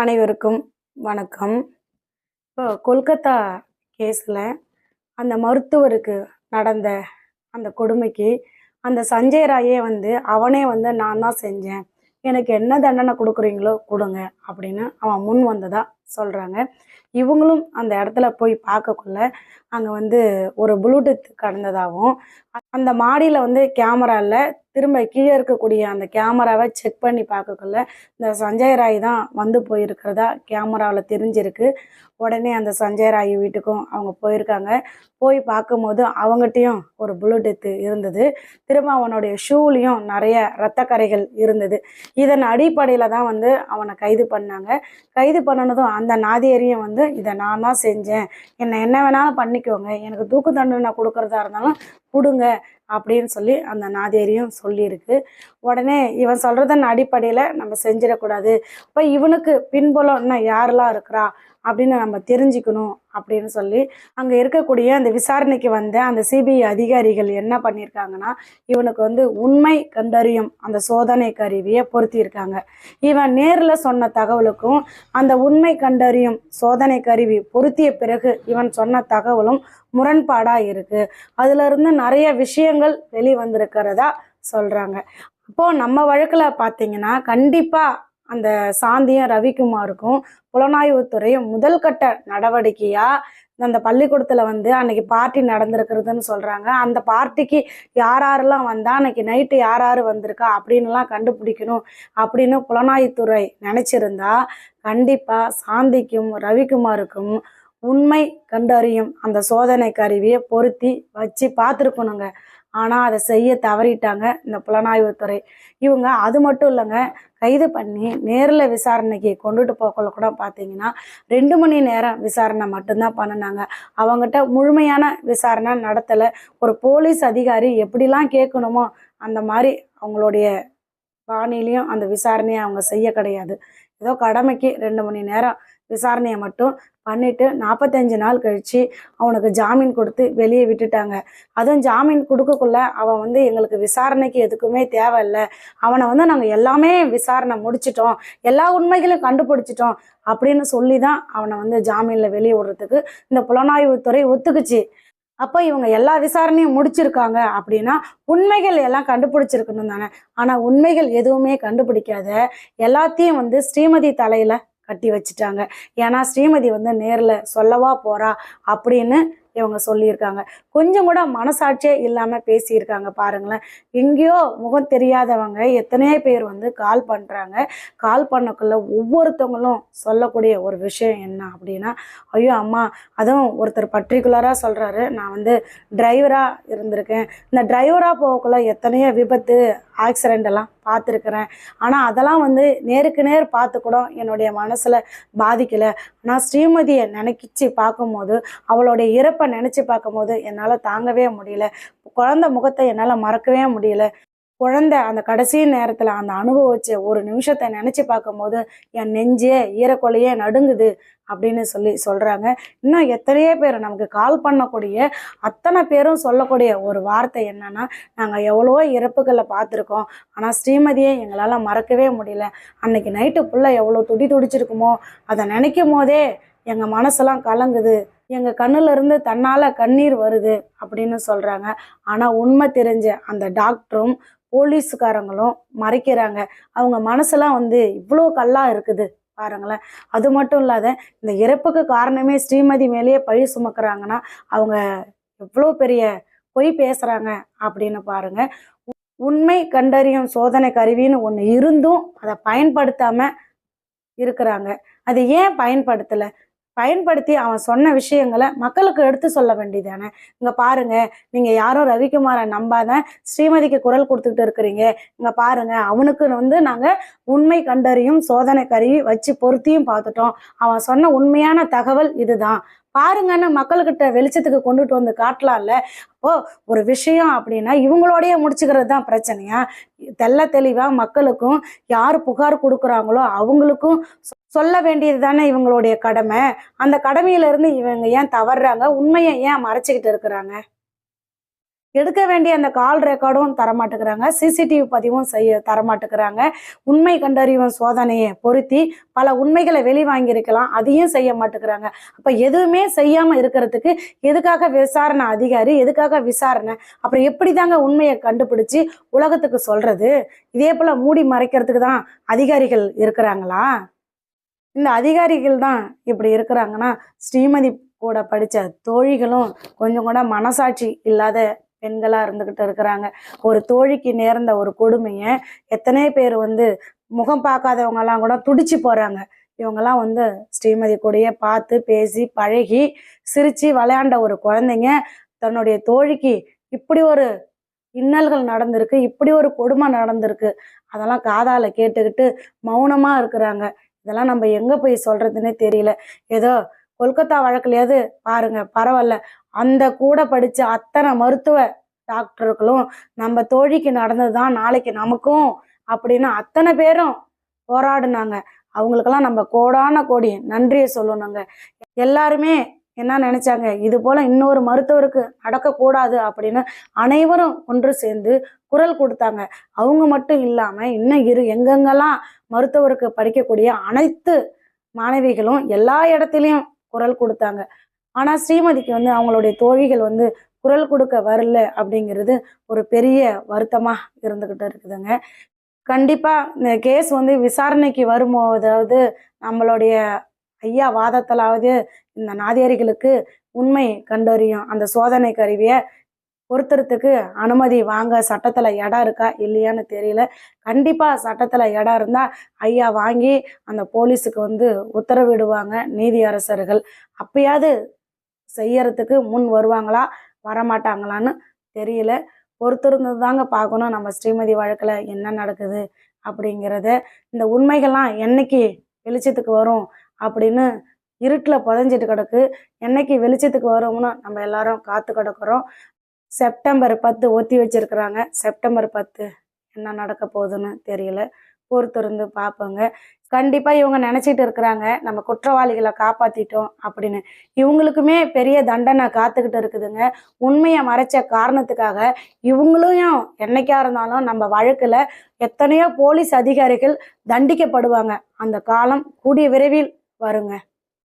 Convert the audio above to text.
அனைவருக்கும் வணக்கம். இப்போ கொல்கத்தா கேஸில் அந்த மருத்துவருக்கு நடந்த அந்த கொடுமைக்கு அந்த சஞ்சய் ராயே வந்து அவனே வந்து நான் தான் செஞ்சேன். எனக்கு என்ன தண்டனை கொடுக்குறீங்களோ கொடுங்க அப்படின்னு அவன் முன் வந்ததாக சொல்கிறாங்க இவங்களும் அந்த இடத்துல போய் பார்க்கக்குள்ள அங்கே வந்து ஒரு ப்ளூடூத் கடந்ததாகவும் அந்த மாடியில் வந்து கேமராவில் திரும்ப கீழே இருக்கக்கூடிய அந்த கேமராவை செக் பண்ணி பார்க்கக்குள்ள இந்த சஞ்சய் ராய் தான் வந்து போயிருக்கிறதா கேமராவில் தெரிஞ்சிருக்கு. உடனே அந்த சஞ்சய் ராய் வீட்டுக்கும் அவங்க போயிருக்காங்க. போய் பார்க்கும்போது அவங்ககிட்டயும் ஒரு ப்ளூடூத்து இருந்தது. திரும்ப அவனுடைய ஷூலையும் நிறைய இரத்தக்கரைகள் இருந்தது. இதன் அடிப்படையில் தான் வந்து அவனை கைது பண்ணாங்க. கைது பண்ணினதும் அந்த நாதியரையும் வந்து இதை நான் தான் செஞ்சேன். என்னை என்ன வேணாலும் பண்ணிக்கோங்க. எனக்கு தூக்கு தண்டனை கொடுக்கறதா இருந்தாலும் கொடுங்க அப்படின்னு சொல்லி அந்த நாதேரியும் சொல்லியிருக்கு. உடனே இவன் சொல்கிறதன் அடிப்படையில் நம்ம செஞ்சிடக்கூடாது. இப்போ இவனுக்கு பின்புலம் இன்னும் யாரெல்லாம் இருக்கிறா? அப்படின்னு நம்ம தெரிஞ்சுக்கணும் அப்படின்னு சொல்லி அங்கே இருக்கக்கூடிய அந்த விசாரணைக்கு வந்த அந்த சிபிஐ அதிகாரிகள் என்ன பண்ணியிருக்காங்கன்னா இவனுக்கு வந்து உண்மை கண்டறியும் அந்த சோதனை கருவியை பொருத்தியிருக்காங்க. இவன் நேரில் சொன்ன தகவலுக்கும் அந்த உண்மை கண்டறியும் சோதனை கருவி பொருத்திய பிறகு இவன் சொன்ன தகவலும் முரண்பாடாக இருக்குது அதிலிருந்து நிறைய விஷயங்கள் வெளிவந்திருக்கிறதா சொல்கிறாங்க அப்போது நம்ம வழக்கில் பார்த்தீங்கன்னா கண்டிப்பாக அந்த சாந்தியும் ரவிக்குமாருக்கும் புலனாய்வுத்துறை முதல் கட்ட நடவடிக்கையாக அந்த பள்ளிக்கூடத்தில் வந்து அன்னைக்கு பார்ட்டி நடந்திருக்கிறதுன்னு சொல்கிறாங்க அந்த பார்ட்டிக்கு யார் யாரெல்லாம் வந்தா அன்னைக்கு நைட்டு யார் யார் வந்திருக்கா அப்படின்லாம் கண்டுபிடிக்கணும் அப்படின்னு புலனாய்வுத்துறை நினச்சிருந்தா கண்டிப்பாக சாந்திக்கும் ரவிக்குமாருக்கும் உண்மை கண்டறியும் அந்த சோதனை கருவியை பொருத்தி வச்சு பார்த்துருக்கணுங்க. ஆனால் அதை செய்ய தவறிட்டாங்க இந்த புலனாய்வுத்துறை இவங்க அது மட்டும் இல்லைங்க கைது பண்ணி நேரில் விசாரணைக்கு கொண்டுட்டு போகல கூட பார்த்தீங்கன்னா ரெண்டு மணி நேரம் விசாரணை மட்டும்தான் பண்ணினாங்க. அவங்ககிட்ட முழுமையான விசாரணை நடத்தலை. ஒரு போலீஸ் அதிகாரி எப்படிலாம் கேட்கணுமோ அந்த மாதிரி அவங்களுடைய பாணிலையும் அந்த விசாரணையை அவங்க செய்ய கிடையாது. ஏதோ கடமைக்கு ரெண்டு மணி நேரம் விசாரணையை மட்டும் பண்ணிவிட்டு நாற்பத்தஞ்சு நாள் கழித்து அவனுக்கு ஜாமீன் கொடுத்து வெளியே விட்டுட்டாங்க. அதுவும் ஜாமீன் கொடுக்கக்குள்ள அவன் வந்து எங்களுக்கு விசாரணைக்கு எதுக்குமே தேவையில்லை. அவனை வந்து நாங்கள் எல்லாமே விசாரணை முடிச்சிட்டோம். எல்லா உண்மைகளையும் கண்டுபிடிச்சிட்டோம் அப்படின்னு சொல்லி தான் அவனை வந்து ஜாமீனில் வெளியே விடுறதுக்கு இந்த புலனாய்வுத்துறை ஒத்துக்குச்சு. அப்போ இவங்க எல்லா விசாரணையும் முடிச்சிருக்காங்க அப்படின்னா உண்மைகள் எல்லாம் கண்டுபிடிச்சிருக்கணும் தானே. ஆனால் உண்மைகள் எதுவுமே கண்டுபிடிக்காத எல்லாத்தையும் வந்து ஸ்ரீமதி தலையில கட்டி வச்சுட்டாங்க. ஏன்னா ஸ்ரீமதி வந்து நேரில் சொல்லவா போகிறா அப்படின்னு இவங்க சொல்லியிருக்காங்க. கொஞ்சம் கூட மனசாட்சியே இல்லாமல் பேசியிருக்காங்க பாருங்களேன். எங்கேயோ முகம் தெரியாதவங்க எத்தனையோ பேர் வந்து கால் பண்ணுறாங்க கால் பண்ணக்குள்ள ஒவ்வொருத்தவங்களும் சொல்லக்கூடிய ஒரு விஷயம் என்ன அப்படின்னா ஐயோ அம்மா அதுவும் ஒருத்தர் பர்டிகுலராக சொல்கிறாரு நான் வந்து டிரைவராக இருந்திருக்கேன். இந்த டிரைவராக போகக்குள்ள எத்தனையோ விபத்து ஆக்சிடெண்ட் எல்லாம் பார்த்துருக்குறேன். ஆனால் அதெல்லாம் வந்து நேருக்கு நேர் பார்த்து கூட என்னுடைய மனசில் பாதிக்கலை. ஆனால் ஸ்ரீமதியை நினைக்கிச்சு பார்க்கும்போது அவளுடைய இறப்பை நினச்சி பார்க்கும்போது என்னால் தாங்கவே முடியல. குழந்தை முகத்தை என்னால் மறக்கவே முடியல. குழந்தை அந்த கடைசி நேரத்தில் அந்த அனுபவிச்ச ஒரு நிமிஷத்தை நினச்சி பார்க்கும்போது என் நெஞ்சே ஈரக்கொலையே நடுங்குது அப்படின்னு சொல்லி சொல்கிறாங்க இன்னும் எத்தனையோ பேர் நமக்கு கால் பண்ணக்கூடிய அத்தனை பேரும் சொல்லக்கூடிய ஒரு வார்த்தை என்னன்னா நாங்கள் எவ்வளவோ இறப்புகளை பார்த்துருக்கோம். ஆனால் ஸ்ரீமதியை எங்களால் மறக்கவே முடியல. அன்னைக்கு நைட்டு ஃபுல்லாக எவ்வளோ துடி துடிச்சிருக்குமோ அதை நினைக்கும் போதே எங்கள் மனசெல்லாம் கலங்குது. எங்கள் கண்ணுல இருந்து தன்னால் கண்ணீர் வருது அப்படின்னு சொல்கிறாங்க ஆனால் உண்மை தெரிஞ்ச அந்த டாக்டரும் போலீஸுக்காரங்களும் மறைக்கிறாங்க. அவங்க மனசெல்லாம் வந்து இவ்வளோ கல்லாக இருக்குது பாருங்களேன். அது மட்டும் இல்லாத இந்த இறப்புக்கு காரணமே ஸ்ரீமதி மேலேயே பழி சுமக்கிறாங்கன்னா அவங்க எவ்வளோ பெரிய பொய் பேசுகிறாங்க அப்படின்னு பாருங்க. உண்மை கண்டறியும் சோதனை கருவின்னு ஒன்று இருந்தும் அதை பயன்படுத்தாமல் இருக்கிறாங்க. அது ஏன் பயன்படுத்தலை? பயன்படுத்தி அவன் சொன்ன விஷயங்களை மக்களுக்கு எடுத்து சொல்ல வேண்டியதானே இங்கே பாருங்க நீங்கள் யாரும் ரவிக்குமாரை நம்பாத ஸ்ரீமதிக்கு குரல் கொடுத்துக்கிட்டு இருக்கிறீங்க. இங்கே பாருங்க அவனுக்கு வந்து நாங்கள் உண்மை கண்டறியும் சோதனை கருவி வச்சு பொருத்தியும் பார்த்துட்டோம். அவன் சொன்ன உண்மையான தகவல் இதுதான். பாருங்கன்னு மக்கள்கிட்ட வெளிச்சத்துக்கு கொண்டுட்டு வந்து காட்டலாம்ல. அப்போ ஒரு விஷயம் அப்படின்னா இவங்களோடய முடிச்சுக்கிறது தான் பிரச்சனையா? தெள்ள தெளிவா மக்களுக்கும் யார் புகார் கொடுக்குறாங்களோ அவங்களுக்கும் சொ- சொல்ல வேண்டியது தானே இவங்களுடைய கடமை? அந்த கடமையிலேருந்து இவங்க ஏன் தவறுறாங்க? உண்மையை ஏன் மறைச்சிக்கிட்டு இருக்கிறாங்க? எடுக்க வேண்டிய அந்த கால் ரெக்கார்டும் தரமாட்டுக்கிறாங்க சிசிடிவி பதிவும் செய்ய தரமாட்டுக்கிறாங்க உண்மை கண்டறியும் சோதனையை பொருத்தி பல உண்மைகளை வெளிவாங்கியிருக்கலாம். அதையும் செய்ய மாட்டுக்கிறாங்க அப்போ எதுவுமே செய்யாமல் இருக்கிறதுக்கு எதுக்காக விசாரணை அதிகாரி எதுக்காக விசாரணை? அப்புறம் எப்படி தாங்க உண்மையை கண்டுபிடிச்சி உலகத்துக்கு சொல்கிறது இதே போல் மூடி மறைக்கிறதுக்கு தான் அதிகாரிகள் இருக்கிறாங்களா? இந்த அதிகாரிகள் தான் இப்படி இருக்கிறாங்கன்னா ஸ்ரீமதி கூட படித்த தோழிகளும் கொஞ்சம் கூட மனசாட்சி இல்லாத பெண்களாக இருந்துக்கிட்டு இருக்கிறாங்க. ஒரு தோழிக்கு நேர்ந்த ஒரு கொடுமையை எத்தனை பேர் வந்து முகம் பார்க்காதவங்கெல்லாம் கூட துடிச்சு போகிறாங்க இவங்கெல்லாம் வந்து ஸ்ரீமதி கூடயே பார்த்து பேசி பழகி சிரித்து விளையாண்ட ஒரு குழந்தைங்க தன்னுடைய தோழிக்கு இப்படி ஒரு இன்னல்கள் நடந்திருக்கு இப்படி ஒரு கொடுமை நடந்திருக்கு. அதெல்லாம் காதால் கேட்டுக்கிட்டு மௌனமாக இருக்கிறாங்க. இதெல்லாம் நம்ம எங்கே போய் சொல்கிறதுனே தெரியல. ஏதோ கொல்கத்தா வழக்குலையாவது பாருங்க பரவாயில்ல. அந்த கூட படித்த அத்தனை மருத்துவ டாக்டர்களும் நம்ம தோழிக்கு நடந்தது தான் நாளைக்கு நமக்கும் அப்படின்னு அத்தனை பேரும் போராடினாங்க. அவங்களுக்கெல்லாம் நம்ம கோடான கோடி நன்றியை சொல்லணுங்க. எல்லாருமே என்ன நினைச்சாங்க? இது போல இன்னொரு மருத்துவருக்கு நடக்கக்கூடாது அப்படின்னு அனைவரும் ஒன்று சேர்ந்து குரல் கொடுத்தாங்க. அவங்க மட்டும் இல்லாம இன்னும் இரு எங்கெங்கெல்லாம் மருத்துவருக்கு படிக்கக்கூடிய அனைத்து மாணவிகளும் எல்லா இடத்துலையும் குரல் கொடுத்தாங்க. ஆனால் ஸ்ரீமதிக்கு வந்து அவங்களுடைய தோழிகள் வந்து குரல் கொடுக்க வரல அப்படிங்கிறது ஒரு பெரிய வருத்தமாக இருந்துக்கிட்டு இருக்குதுங்க. கண்டிப்பாக இந்த கேஸ் வந்து விசாரணைக்கு வரும்போதாவது நம்மளுடைய ஐயா வாதத்தலாவது இந்த நாதியாரிகளுக்கு உண்மை கண்டறியும். அந்த சோதனை கருவியை பொருத்துறதுக்கு அனுமதி வாங்க சட்டத்தில் இடம் இருக்கா இல்லையான்னு தெரியல. கண்டிப்பாக சட்டத்தில் இடம் இருந்தால் ஐயா வாங்கி அந்த போலீஸுக்கு வந்து உத்தரவிடுவாங்க நீதியரசர்கள். அப்பயாவது செய்யறதுக்கு முன் வருவாங்களா? வரமாட்டாங்களான்னு தெரியல. பொறுத்திருந்தது தாங்க பார்க்கணும். நம்ம ஸ்ரீமதி வழக்கில் என்ன நடக்குது அப்படிங்கிறத. இந்த உண்மைகள்லாம் என்னைக்கு வெளிச்சத்துக்கு வரும் அப்படின்னு இருட்டில் புதஞ்சிட்டு கிடக்கு. என்னைக்கு வெளிச்சத்துக்கு வரும்னு நம்ம எல்லாரும் காத்து கிடக்குறோம். செப்டம்பர் பத்து ஒத்தி வச்சிருக்கிறாங்க. செப்டம்பர் பத்து என்ன நடக்க போகுதுன்னு தெரியல. போர் திறந்து பார்ப்போங்க. கண்டிப்பாக இவங்க நினச்சிட்டு இருக்கிறாங்க நம்ம குற்றவாளிகளை காப்பாற்றிட்டோம் அப்படின்னு. இவங்களுக்குமே பெரிய தண்டனை காத்துக்கிட்டு இருக்குதுங்க. உண்மையை மறைச்ச காரணத்துக்காக இவங்களையும் என்னைக்கா இருந்தாலும் நம்ம வழக்கில் எத்தனையோ போலீஸ் அதிகாரிகள் தண்டிக்கப்படுவாங்க. அந்த காலம் கூடிய விரைவில் வருங்க.